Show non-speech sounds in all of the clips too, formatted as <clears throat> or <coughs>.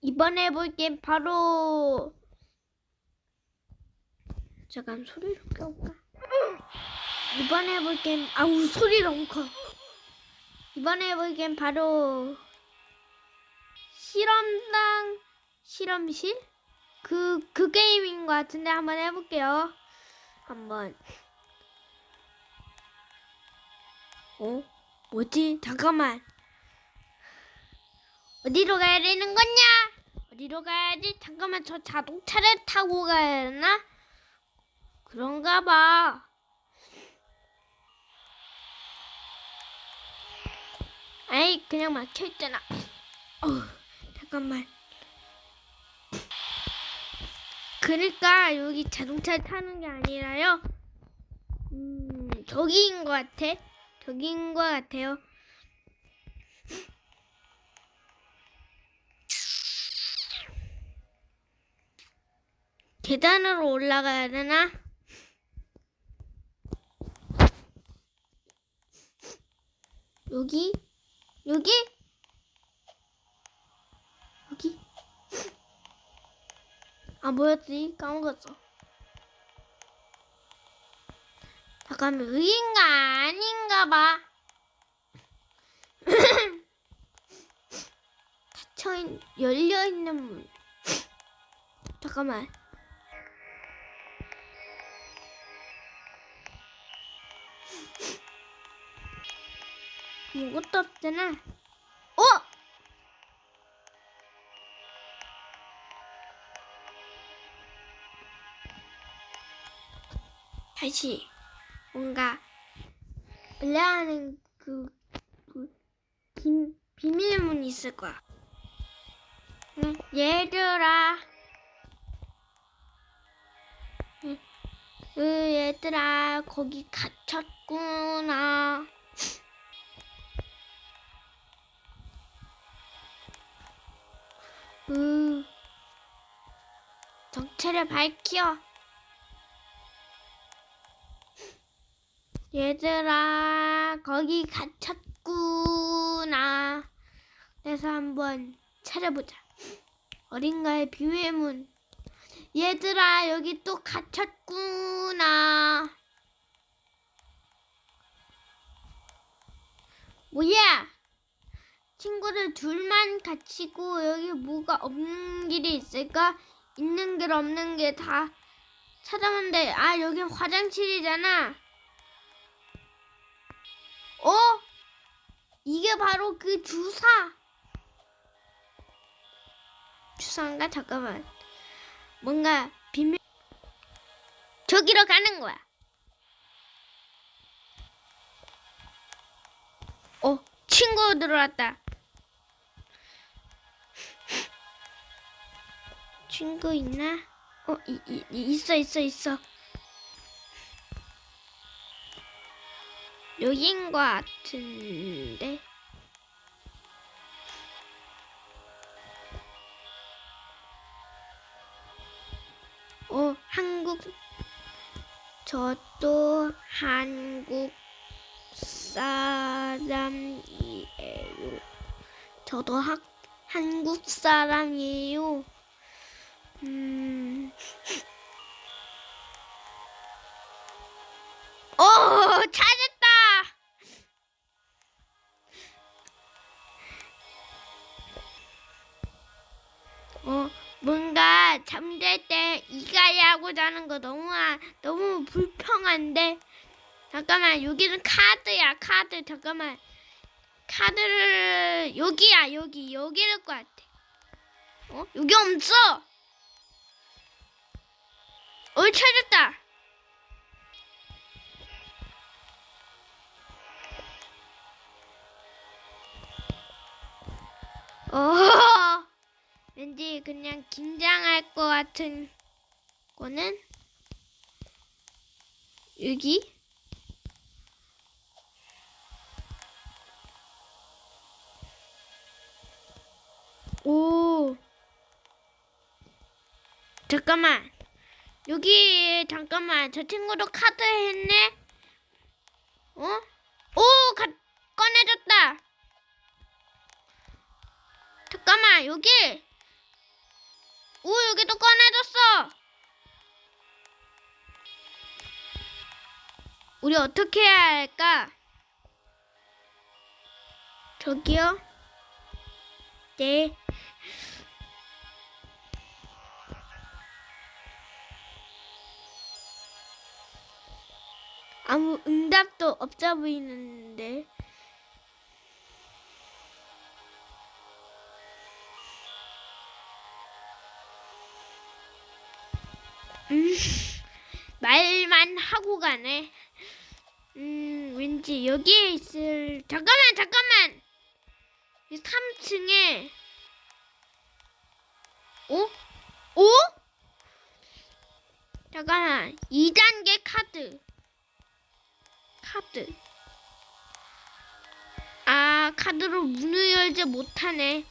이번에 해볼 게임 바로 잠깐 소리 좀 껴볼까? 이번에 해볼 게임 아우 소리 너무 커. 이번에 해볼 게임 바로 실험당 실험실 그 그 게임인 것 같은데 한번 해볼게요. 한번 어 뭐지 잠깐만 어디로 가야 되는 거냐? 어디로 가야지? 잠깐만 저 자동차를 타고 가야 하나? 그런가 봐. 아이 그냥 막혀 있잖아. 어 잠깐만. 그러니까 여기 자동차를 타는 게 아니라요. 음 저기인 것 같아. 저기인 것 같아요. 계단으로 올라가야 되나? 여기? 여기? 여기? 아, 뭐였지? 까먹었어. 잠깐만, 여긴가 아닌가 봐. <coughs> 닫혀있, 열려있는 문. 잠깐만. 아무것도 없잖아. 어? 다시 뭔가 올라가는 그, 그 비, 비밀문이 있을 거야. 응, 얘들아. 응, 으, 얘들아, 거기 갇혔구나. 으, 정체를 밝혀. 얘들아, 거기 갇혔구나. 그래서 한번 찾아보자. 어딘가에 비밀의 문. 얘들아, 여기 또 갇혔구나. 뭐야? 친구들 둘만 갇히고 여기 뭐가 없는 길이 있을까? 있는 길 없는 길 다 찾아봤는데 아 여기 화장실이잖아. 어? 이게 바로 그 주사. 주사인가? 잠깐만. 뭔가 비밀 저기로 가는 거야. 어, 친구 들어왔다. 친구 있나? 어, 이, 이, 이- 있어, 있어, 있어. 여긴 것 같은데. 어, 한국. 저도 한국 사람이에요. 저도 학, 한국 사람이에요. 음. 어, 찾았다! 어, 뭔가 잠잘 때 이가야 하고 자는 거 너무, 아- 너무 불평한데? 잠깐만, 여기는 카드야, 카드. 잠깐만. 카드를, 여기야, 여기. 여기일 것 같아. 어? 여기 없어! 어, 찾았다! 어, <laughs> 왠지 그냥 긴장할 것 같은 거는? 여기? 오. 잠깐만 여기 잠깐만 저 친구도 카드 했네 어? 오 가, 꺼내줬다 잠깐만 여기 오 여기 또 꺼내줬어. 우리 어떻게 해야 할까? 저기요. 네. 아무 응답도 없어 보이는데. 음, 말만 하고 가네. 음, 왠지 여기에 있을. 잠깐만, 잠깐만! 3층에. 오? 오? 잠깐만. 2단계 카드. 카드. 아, 카드로 문을 열지 못하네.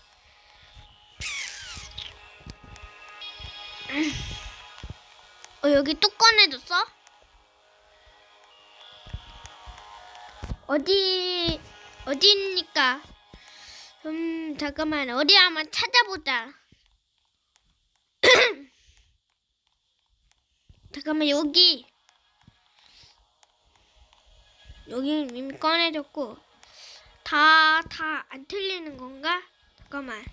어, 여기 또 꺼내줬어? 어디, 어디입니까? 음, 잠깐만. 어디 한번 찾아보자. <clears throat> 잠깐만, 여기. 여기 이미 꺼내줬고. 다, 다 안 틀리는 건가? 잠깐만.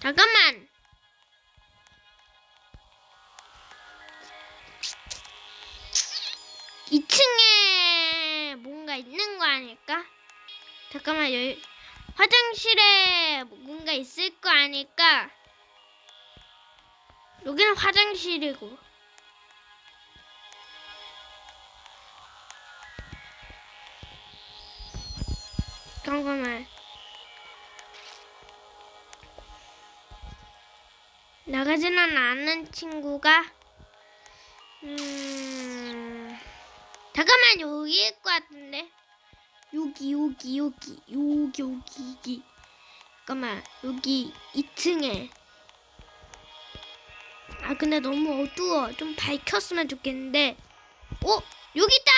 잠깐만. 이층에 뭔가 있는 거 아닐까? 잠깐만, 여기 화장실에 뭔가 있을 거 아닐까? 여기는 화장실이고. 잠깐만. 나가지는 않는 친구가 음 잠깐만 여기일 것 같은데 여기 여기 여기 여기 여기 여기 잠깐만 여기 2층에 아 근데 너무 어두워. 좀 밝혔으면 좋겠는데. 어? 여기 있다!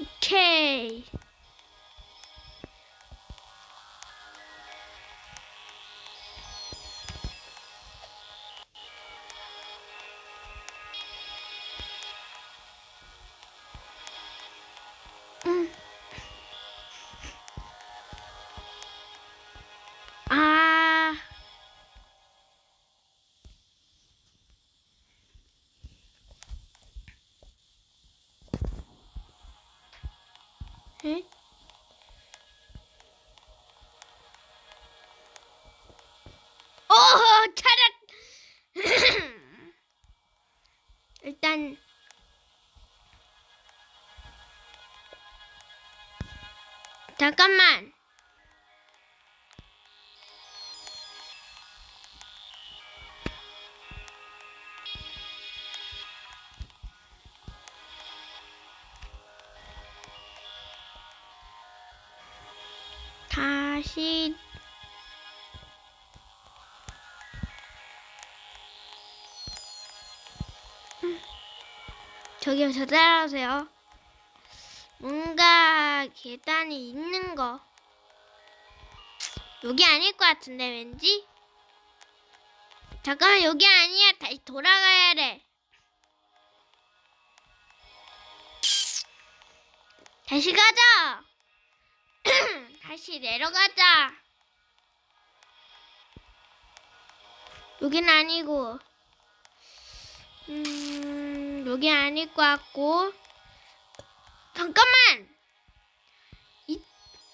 오케이 잠깐만. 다시 음. 저기요 저 따라오세요. 뭔가 계단이 있는 거. 여기 아닐 것 같은데 왠지? 잠깐만 여기 아니야. 다시 돌아가야 돼. 다시 가자. <clears throat> 다시 내려가자. 여긴 아니고. 음, 여기 아닐 것 같고. 잠깐만! 이,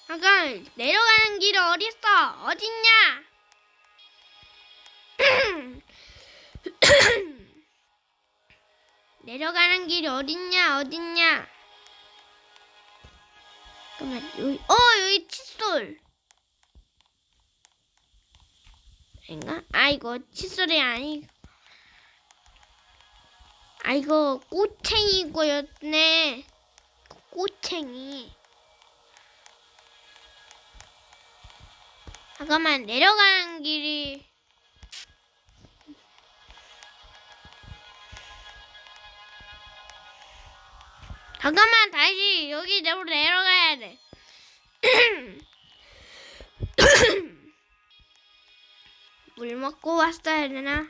잠깐, 내려가는 길이 어딨어? 어딨냐? <clears throat> 내려가는 길이 어딨냐? 어딨냐? 잠깐만, 여기, 어, 여기 칫솔! 인가? 아, 이거 칫솔이 아니, 아, 이거 꼬챙이고였네. 꼬챙이. 잠깐만 내려가는 길이 잠깐만 다시 여기 내로 내려가야 돼. <coughs> 물 먹고 왔어야 되나?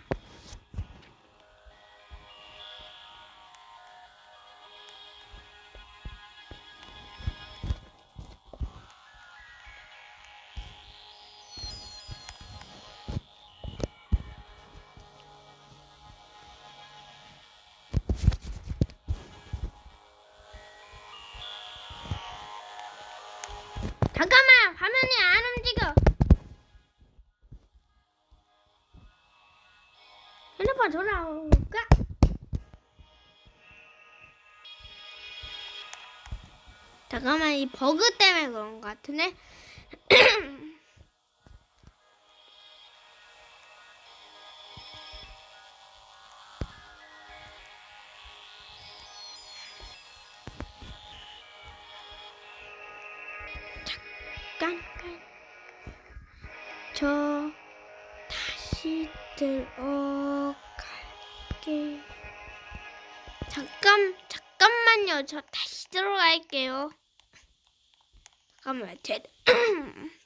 잠깐만 화면이 안 움직여. 핸드폰 돌아올까? 잠깐만 이 버그 때문에 그런 것 같은데. <clears throat> 저 다시 들어갈게요. 잠깐만 제 <clears throat>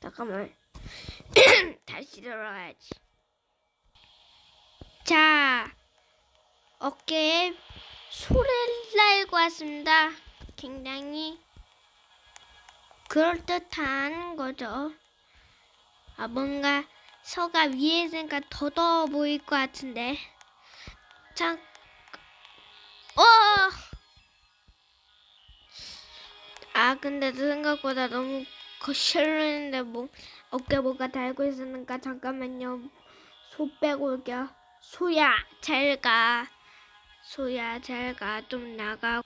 잠깐만 <clears throat> 다시 들어가야지. 자 어깨에 소리를 날고 왔습니다. 굉장히 그럴듯한 거죠. 아, 뭔가 서가 위에 있으니까 더 더워 보일 것 같은데. 자, 어! 아, 근데 생각보다 너무 거실했는데 뭐 어깨 뭐가 달고 있으니까 잠깐만요. 소 빼고 올게요. 소야, 잘 가. 소야, 잘 가. 좀 나가.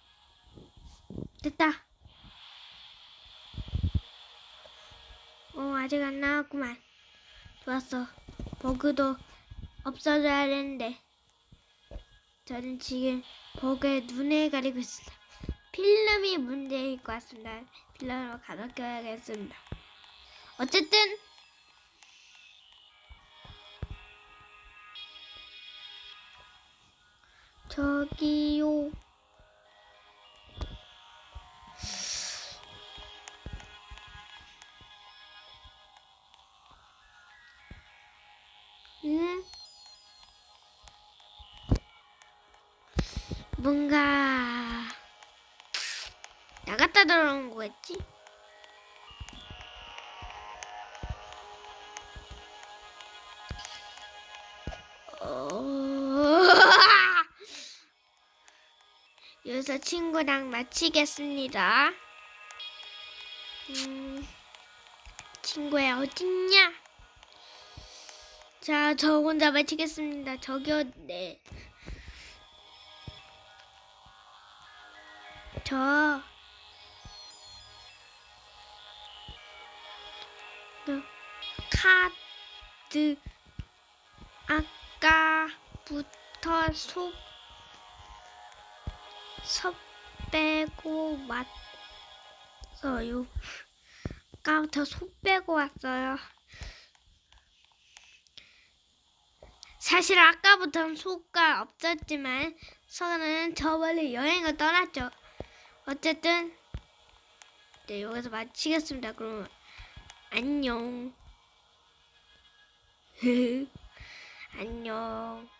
됐다. 어, 아직 안 나왔구만. 좋았어. 버그도 없어져야 되는데. 저는 지금 버그에 눈을 가리고 있습니다. 필름이 문제일 것 같습니다. 필름으로 가득해야겠습니다. 어쨌든 저기요. 뭔가 나갔다 들어온 거겠지? 어... <laughs> 여기서 친구랑 마치겠습니다. 음, 친구야 어딨냐? 자, 저 혼자 마치겠습니다. 저기요, 네. 저, 그, 카드, 아까부터 속, 섭 빼고 왔어요. 아까부터 속 빼고 왔어요. 사실 아까부터는 소가 없었지만 서는 저 멀리 여행을 떠났죠. 어쨌든 네 여기서 마치겠습니다. 그럼 안녕. <laughs> 안녕.